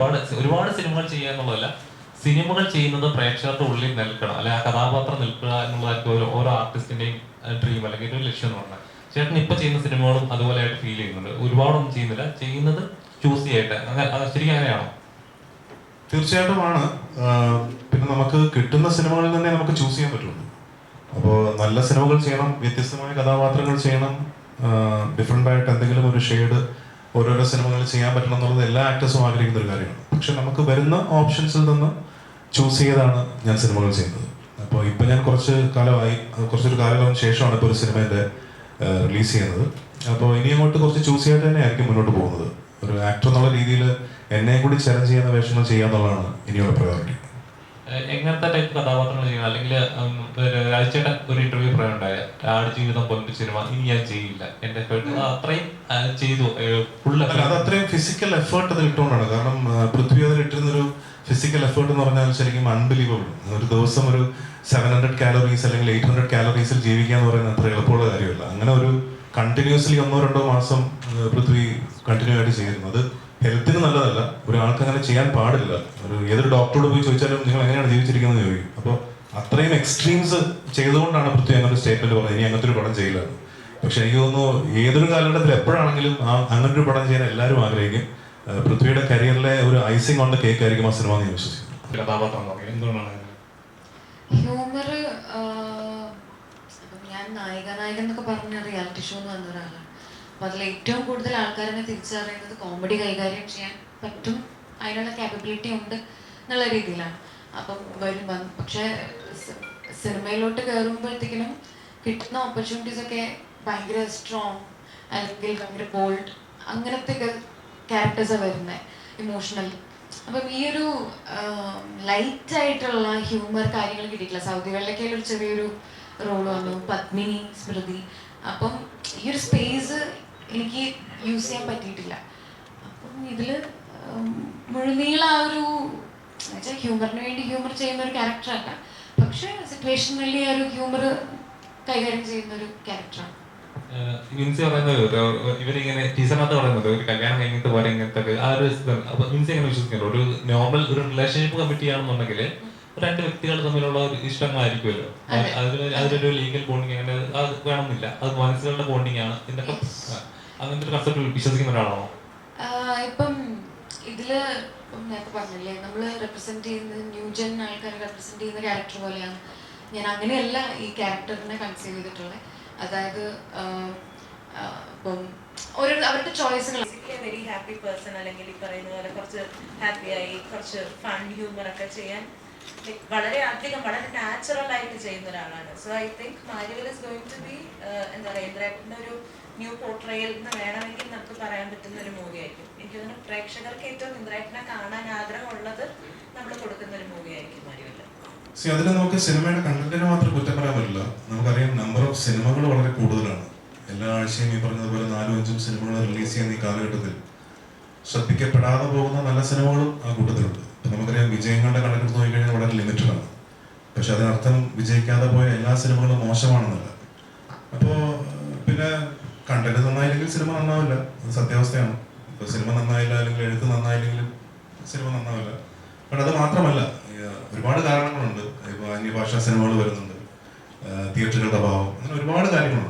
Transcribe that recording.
ഒരുപാട് ഒരുപാട് സിനിമകൾ ചെയ്യുക എന്നുള്ളതല്ല സിനിമകൾ ചെയ്യുന്നത് പ്രേക്ഷകരുടെ ഉള്ളിൽ നിൽക്കണം. അല്ലെ ആ കഥാപാത്രം നിൽക്കുക എന്നുള്ളതായിരിക്കും ഓരോ ഓരോ ആർട്ടിസ്റ്റിന്റെയും ഡ്രീം അല്ലെങ്കിൽ ഒരു ലക്ഷ്യം എന്ന് പറഞ്ഞാൽ. ചേട്ടൻ ഇപ്പൊ ചെയ്യുന്ന സിനിമകളും അതുപോലെ ആയിട്ട് ഫീൽ ചെയ്യുന്നുണ്ട്. ഒരുപാടൊന്നും ചെയ്യുന്നില്ല. ചെയ്യുന്നത് ചൂസ് ചെയ്യട്ടെ. അങ്ങനെ ശരിക്കും അങ്ങനെയാണോ? തീർച്ചയായിട്ടുമാണ് പിന്നെ നമുക്ക് കിട്ടുന്ന സിനിമകളിൽ തന്നെ നമുക്ക് ചൂസ് ചെയ്യാൻ പറ്റുള്ളൂ. അപ്പോൾ നല്ല സിനിമകൾ ചെയ്യണം വ്യത്യസ്തമായ കഥാപാത്രങ്ങൾ ചെയ്യണം ഡിഫറെന്റ് ആയിട്ട് എന്തെങ്കിലും ഒരു ഷെയ്ഡ് ഓരോരോ സിനിമകൾ ചെയ്യാൻ പറ്റണം എന്നുള്ളത് എല്ലാ ആക്ടേഴ്സും ആഗ്രഹിക്കുന്ന ഒരു കാര്യമാണ്. പക്ഷെ നമുക്ക് വരുന്ന ഓപ്ഷൻസിൽ നിന്ന് ചൂസ് ചെയ്താണ് ഞാൻ സിനിമകൾ ചെയ്യുന്നത്. അപ്പോൾ ഇപ്പം ഞാൻ കുറച്ച് കാലമായി കുറച്ചൊരു കാലം ശേഷമാണ് ഇപ്പോൾ ഒരു സിനിമേന്റെ റിലീസ് ചെയ്യുന്നത്. അപ്പോൾ ഇനി അങ്ങോട്ട് കുറച്ച് ചൂസ് ചെയ്തിട്ട് തന്നെ ആയിരിക്കും മുന്നോട്ട് പോകുന്നത്. ഒരു ആക്ടർ എന്നുള്ള രീതിയിൽ എന്നെ കൂടി ചലഞ്ച് ചെയ്യുന്ന വേഷങ്ങൾ ചെയ്യാന്നുള്ളതാണ് ഇനിയുള്ള പ്രയോറിറ്റി എങ്ങനത്തെ ടൈപ്പ് കഥാപാത്രങ്ങൾ ചെയ്യണം അല്ലെങ്കിൽ രാജചേട്ടൻ ഒരു ഇന്റർവ്യൂ പറയുണ്ടായ ആട് ജീവിതം പോലത്തെ സിനിമ ഇനി ഞാൻ ചെയ്യില്ല. എന്റെ അത്രയും ചെയ്തു. അത് അത്രയും ഫിസിക്കൽ എഫേർട്ട് അത് ഇട്ടുകൊണ്ടാണ് കാരണം പൃഥ്വി അതിൽ ഇട്ടിരുന്ന ഒരു ഫിസിക്കൽ എഫേർട്ട് എന്ന് പറഞ്ഞാൽ ശരിക്കും അൺബിലീവബിൾ ഒരു ദിവസം ഒരു സെവൻ ഹൺഡ്രഡ് കാലറീസ് അല്ലെങ്കിൽ എയ്റ്റ് ഹൺഡ്രഡ് കാലറീസിൽ ജീവിക്കുക എന്ന് പറയുന്നത് അത്ര എളുപ്പമുള്ള കാര്യമല്ല. അങ്ങനെ ഒരു കണ്ടിന്യൂസ്ലി ഒന്നോ രണ്ടോ മാസം പൃഥ്വി കണ്ടിന്യൂ ആയിട്ട് ചെയ്യുന്നു അത് ഹെൽത്തിന് നല്ലതല്ല. ഒരാൾക്ക് അങ്ങനെ ചെയ്യാൻ പാടില്ല. ഒരു ഏതൊരു ഡോക്ടറോട് പോയി ചോദിച്ചാലും നിങ്ങൾ എങ്ങനെയാണ് ജീവിച്ചിരിക്കുന്നത് ചോദിക്കും. അപ്പോൾ അത്രയും എക്സ്ട്രീംസ് ചെയ്തുകൊണ്ടാണ് പൃഥ്വി അങ്ങനെ ഒരു സ്റ്റേറ്റ്മെന്റ് പറഞ്ഞത്. ഇനി അങ്ങനത്തെ ഒരു പടം ചെയ്യില്ല എന്ന്. പക്ഷെ എനിക്ക് തോന്നുന്നു ഏതൊരു കാലഘട്ടത്തിൽ എപ്പോഴാണെങ്കിലും ആ അങ്ങനെ ഒരു പടം ചെയ്യാൻ എല്ലാവരും ആഗ്രഹിക്കും. പൃഥ്വിയുടെ കരിയറിലെ ഒരു ഐസിംഗ് ഓൺ ദ കേക്ക് ആയിരിക്കും ആ സിനിമ എന്ന് ഞാൻ വിശ്വസിക്കുന്നു. കഥാപാത്രം എന്ന് എന്തുകൊണ്ടാണ്? ഹ്യൂമർ ഞാൻ നായിക നായകൻ എന്നൊക്കെ പറഞ്ഞ റിയാലിറ്റി ഷോ എന്ന് വന്ന ഒരാളാണ്. അപ്പൊ അതിൽ ഏറ്റവും കൂടുതൽ ആൾക്കാരെന്നെ തിരിച്ചറിയുന്നത് കോമഡി കൈകാര്യം ചെയ്യാൻ പറ്റും അതിനുള്ള കാപ്പബിലിറ്റി ഉണ്ട് എന്നുള്ള രീതിയിലാണ്. അപ്പം വരും പക്ഷെ സിനിമയിലോട്ട് കയറുമ്പോഴത്തേക്കിനും കിട്ടുന്ന ഓപ്പർച്യൂണിറ്റീസ് ഒക്കെ ഭയങ്കര സ്ട്രോങ് അല്ലെങ്കിൽ ഭയങ്കര ബോൾഡ് അങ്ങനത്തെ ക്യാരക്ടേഴ്സാണ് വരുന്നത് ഇമോഷണൽ അപ്പം ഈ ഒരു ലൈറ്റ് ആയിട്ടുള്ള ഹ്യൂമർ കാര്യങ്ങൾ കിട്ടിയിട്ടില്ല. സൗദികളിലൊക്കെ ഒരു ചെറിയൊരു റോൾ വന്നു. പത്മിനി സ്മൃതി. അപ്പം ഈ ഒരു സ്പേസ് എനിക്ക് യൂസ് ചെയ്യാൻ പറ്റിയിട്ടില്ല. അപ്പം ഇതിൽ മുഴുനീള ആ ഒരു എന്നുവെച്ചാൽ ഹ്യൂമറിന് വേണ്ടി ഹ്യൂമർ ചെയ്യുന്ന ഒരു ക്യാരക്ടറല്ല പക്ഷേ സിറ്റുവേഷനലി ആ ഒരു ഹ്യൂമർ കൈകാര്യം ചെയ്യുന്ന ഒരു ക്യാരക്ടറാണ് മിൻസി പറയുന്നത് ഇവരിങ്ങനെ ടീച്ചറിനകത്ത് പറയുന്നത് ഒരു കല്യാണം കഴിഞ്ഞിട്ട് പോലെ ഇങ്ങനത്തെ ആ ഒരു. അപ്പൊ മിൻസി എങ്ങനെ വിശ്വസിക്കുന്നു ഒരു നോർമൽ ഒരു റിലേഷൻഷിപ്പ് കമ്മിറ്റ് രണ്ട് വ്യക്തികൾ തമ്മിലുള്ള ഒരു ഇഷ്ടങ്ങളായിരിക്കുമല്ലോ. അത്. അതെ. അതിലൊരു ലീഗൽ ബോണ്ടിങ് അങ്ങനെ അത് വേണമെന്നില്ല. അത് മനസ്സുകളുടെ ബോണ്ടിങ് ആണ്. ഇതിനൊക്കെ ആ, അങ്ങനത്തെ ഒരു കൺസെപ്റ്റ് വിശ്വസിക്കുന്ന ഒരാളാണോ? ഇപ്പം ഇതിൽ നേരത്തെ പറഞ്ഞില്ലേ നമ്മൾ റെപ്രസെന്റ് ചെയ്യുന്ന ന്യൂജൻ ആൾക്കാരെ റെപ്രസെന്റ് ചെയ്യുന്ന ക്യാരക്ടർ പോലെയാണ്. ഞാൻ അങ്ങനെയല്ല ഈ ക്യാരക്ടറിനെ കൺസീവ് ചെയ്തിട്ടുള്ളത് അതായത് ഇപ്പം ഓരോ അവരുടെ ചോയ്സുകൾ വെരി ഹാപ്പി പേഴ്സൺ അല്ലെങ്കിൽ ഈ പറയുന്ന പോലെ കുറച്ച് ഹാപ്പി ആയി കുറച്ച് ഫൺ ഹ്യൂമർ ഒക്കെ ചെയ്യാൻ വളരെ അധികം വളരെ നാച്ചുറൽ ആയിട്ട് ചെയ്യുന്ന ഒരാളാണ്. So I think marvel is going to be എന്താ പറയുക ഇന്ദ്രാട്ടിന്റെ ഒരു ന്യൂ പോർട്രയൽ എന്ന് വേണമെങ്കിൽ നമുക്ക് പറയാൻ പറ്റുന്ന ഒരു മൂവി ആയിരിക്കും. എനിക്ക് തോന്നുന്നു പ്രേക്ഷകർക്ക് ഏറ്റവും ഇന്ദ്രാട്ടിനെ കാണാൻ ആഗ്രഹമുള്ളത് നമ്മൾ കൊടുക്കുന്ന ഒരു മൂവി ആയിരിക്കും മാരിവൽ സി അതിൽ നമുക്ക് സിനിമയുടെ കണ്ടന്റിനെ മാത്രം കുറ്റം പറയാൻ പറ്റില്ല. നമുക്കറിയാം നമ്പർ ഓഫ് സിനിമകൾ വളരെ കൂടുതലാണ്. എല്ലാ ആഴ്ചയും ഈ പറഞ്ഞതുപോലെ നാലും അഞ്ചും സിനിമകൾ റിലീസ് ചെയ്യുന്ന ഈ കാലഘട്ടത്തിൽ ശ്രദ്ധിക്കപ്പെടാതെ പോകുന്ന നല്ല സിനിമകളും ആ കൂട്ടത്തിലുണ്ട്. ഇപ്പം നമുക്കറിയാം വിജയങ്ങളുടെ കണക്കെടുത്ത് നോക്കിക്കഴിഞ്ഞാൽ വളരെ ലിമിറ്റഡ് ആണ്. പക്ഷെ അതിനർത്ഥം വിജയിക്കാതെ പോയ എല്ലാ സിനിമകളും മോശമാണെന്നല്ല. അപ്പോൾ പിന്നെ കണ്ടന്റ് നന്നായില്ലെങ്കിൽ സിനിമ നന്നാവില്ല. അത് സത്യാവസ്ഥയാണ്. ഇപ്പോൾ സിനിമ നന്നായില്ല അല്ലെങ്കിൽ എഴുത്ത് നന്നായില്ലെങ്കിലും സിനിമ നന്നാവില്ല. പക്ഷെ അത് മാത്രമല്ല ഒരുപാട് കാരണങ്ങളുണ്ട് അന്യഭാഷാ സിനിമകൾ വരുന്നുണ്ട്. തിയേറ്ററുകളുടെ അഭാവം. അങ്ങനെ ഒരുപാട് കാര്യങ്ങളുണ്ട്.